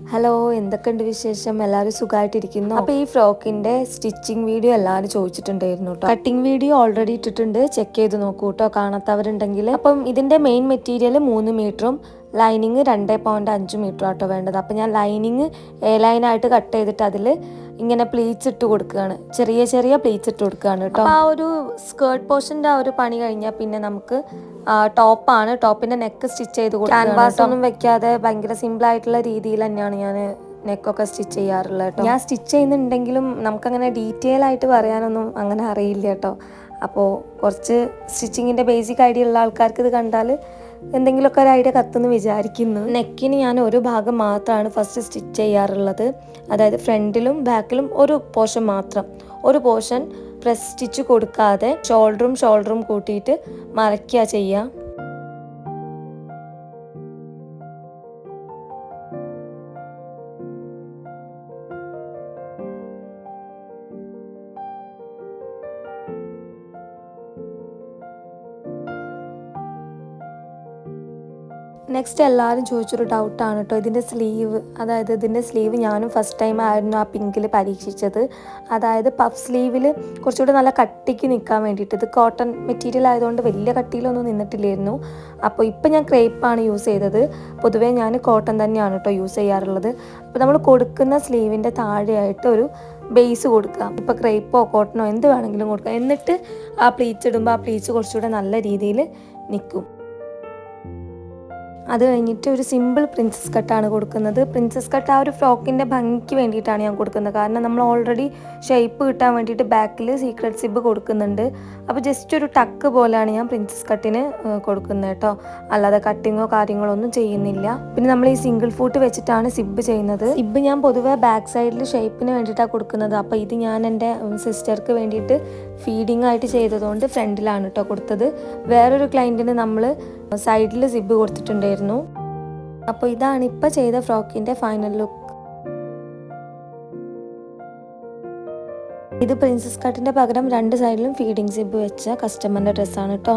Hello എന്തൊക്കെയുണ്ട് വിശേഷം? എല്ലാവരും സുഖമായിട്ടിരിക്കുന്നു അപ്പോൾ ഈ ഫ്രോക്കിന്റെ സ്റ്റിച്ചിങ് വീഡിയോ എല്ലാവരും ചോദിച്ചിട്ടുണ്ടായിരുന്നു കേട്ടോ കട്ടിങ് വീഡിയോ ഓൾറെഡി ഇട്ടിട്ടുണ്ട്. ചെക്ക് ചെയ്ത് നോക്കൂ കേട്ടോ കാണാത്തവരുണ്ടെങ്കിൽ അപ്പം ഇതിന്റെ മെയിൻ മെറ്റീരിയൽ മൂന്ന് മീറ്ററും ലൈനിങ് രണ്ട് പോയിന്റ് അഞ്ച് മീറ്ററും ആട്ടോ വേണ്ടത്. അപ്പം ഞാൻ ലൈനിങ് എ ലൈനായിട്ട് കട്ട് ചെയ്തിട്ട് അതിൽ ഇങ്ങനെ പ്ലീറ്റ്സ് ഇട്ട് കൊടുക്കുകയാണ്. ചെറിയ ചെറിയ പ്ലീറ്റ്സ് ഇട്ട് കൊടുക്കുകയാണ് കേട്ടോ. ആ ഒരു സ്കേർട്ട് പോർഷന്റെ ആ ഒരു പണി കഴിഞ്ഞാൽ പിന്നെ നമുക്ക് ടോപ്പാണ് ടോപ്പിന്റെ നെക്ക് സ്റ്റിച്ച് ചെയ്ത് കൊടുക്കുക ക്യാൻവാസ് ഒന്നും വെക്കാതെ ഭയങ്കര സിമ്പിൾ ആയിട്ടുള്ള രീതിയിൽ തന്നെയാണ് ഞാൻ നെക്കൊക്കെ സ്റ്റിച്ച് ചെയ്യാറുള്ളത് കേട്ടോ. ഞാൻ സ്റ്റിച്ച് ചെയ്യുന്നുണ്ടെങ്കിലും നമുക്കങ്ങനെ ഡീറ്റെയിൽ ആയിട്ട് പറയാനൊന്നും അങ്ങനെ അറിയില്ല കേട്ടോ. അപ്പോൾ കുറച്ച് സ്റ്റിച്ചിങ്ങിന്റെ ബേസിക് ഐഡിയ ഉള്ള ആൾക്കാർക്ക് ഇത് കണ്ടാൽ എന്തെങ്കിലുമൊക്കെ ഒരു ഐഡിയ കത്തുന്ന് വിചാരിക്കുന്നു. നെക്കിന് ഞാൻ ഒരു ഭാഗം മാത്രമാണ് ഫസ്റ്റ് സ്റ്റിച്ച് ചെയ്യാറുള്ളത്. അതായത് ഫ്രണ്ടിലും ബാക്കിലും ഒരു പോർഷൻ മാത്രം. ഒരു പോർഷൻ പ്രസ് സ്റ്റിച്ച് കൊടുക്കാതെ ഷോൾഡറും ഷോൾഡറും കൂട്ടിയിട്ട് മറയ്ക്കുക ചെയ്യുക. നെക്സ്റ്റ് എല്ലാവരും ചോദിച്ചൊരു ഡൗട്ടാണ് കേട്ടോ ഇതിന്റെ സ്ലീവ് അതായത് ഇതിന്റെ സ്ലീവ് ഞാനും ഫസ്റ്റ് ടൈം ആയിരുന്നു ആ പിങ്കിൽ പരീക്ഷിച്ചത്. അതായത് പഫ് സ്ലീവിൽ കുറച്ചുകൂടി നല്ല കട്ടിക്ക് നിൽക്കാൻ വേണ്ടിയിട്ട്. ഇത് കോട്ടൺ മെറ്റീരിയൽ ആയതുകൊണ്ട് വലിയ കട്ടിയിലൊന്നും നിന്നിട്ടില്ലായിരുന്നു. അപ്പോൾ ഇപ്പം ഞാൻ ക്രേപ്പാണ് യൂസ് ചെയ്തത്. പൊതുവേ ഞാൻ കോട്ടൺ തന്നെയാണ് കേട്ടോ യൂസ് ചെയ്യാറുള്ളത്. അപ്പോൾ നമ്മൾ കൊടുക്കുന്ന സ്ലീവിന്റെ താഴെയായിട്ട് ഒരു ബേസ് കൊടുക്കാം ഇപ്പോൾ ക്രേപ്പോ കോട്ടണോ എന്ത് വേണമെങ്കിലും കൊടുക്കുക. എന്നിട്ട് ആ പ്ലീറ്റ്സ് ഇടുമ്പോൾ ആ പ്ലീറ്റ്സ് കുറച്ചുകൂടെ നല്ല രീതിയിൽ നിൽക്കും. അത് കഴിഞ്ഞിട്ട് ഒരു സിമ്പിൾ പ്രിൻസസ് കട്ടാണ് കൊടുക്കുന്നത്. പ്രിൻസസ് കട്ട് ആ ഒരു ഫ്രോക്കിന്റെ ഭംഗിക്ക് വേണ്ടിയിട്ടാണ് ഞാൻ കൊടുക്കുന്നത്. കാരണം നമ്മൾ ഓൾറെഡി ഷേപ്പ് കിട്ടാൻ വേണ്ടിയിട്ട് ബാക്കിൽ സീക്രട്ട് സിബ് കൊടുക്കുന്നുണ്ട്. അപ്പോൾ ജസ്റ്റ് ഒരു ടക്ക് പോലെയാണ് ഞാൻ പ്രിൻസസ് കട്ടിന് കൊടുക്കുന്നത് കേട്ടോ അല്ലാതെ കട്ടിങ്ങോ കാര്യങ്ങളോ ഒന്നും ചെയ്യുന്നില്ല. പിന്നെ നമ്മൾ ഈ സിംഗിൾ ഫൂട്ട് വെച്ചിട്ടാണ് സിബ് ചെയ്യുന്നത്. സിബ് ഞാൻ പൊതുവേ ബാക്ക് സൈഡിൽ ഷേപ്പിന് വേണ്ടിയിട്ടാണ് കൊടുക്കുന്നത്. അപ്പോൾ ഇത് ഞാൻ എന്റെ സിസ്റ്റർക്ക് വേണ്ടിയിട്ട് ഫീഡിങ് ആയിട്ട് ചെയ്തതുകൊണ്ട് ഫ്രണ്ടിലാണ് കേട്ടോ കൊടുത്തത്. വേറൊരു ക്ലയന്റിന് നമ്മൾ സൈഡിൽ സിബ് കൊടുത്തിട്ടുണ്ടായിരുന്നു. അപ്പോൾ ഇതാണ് ഇപ്പോൾ ചെയ്ത ഫ്രോക്കിന്റെ ഫൈനൽ ലുക്ക് ഇത് പ്രിൻസസ് കട്ടിന്റെ പകരം രണ്ട് സൈഡിലും ഫീഡിംഗ് സിബ് വെച്ച കസ്റ്റമറിന്റെ ഡ്രസ്സാണ് കേട്ടോ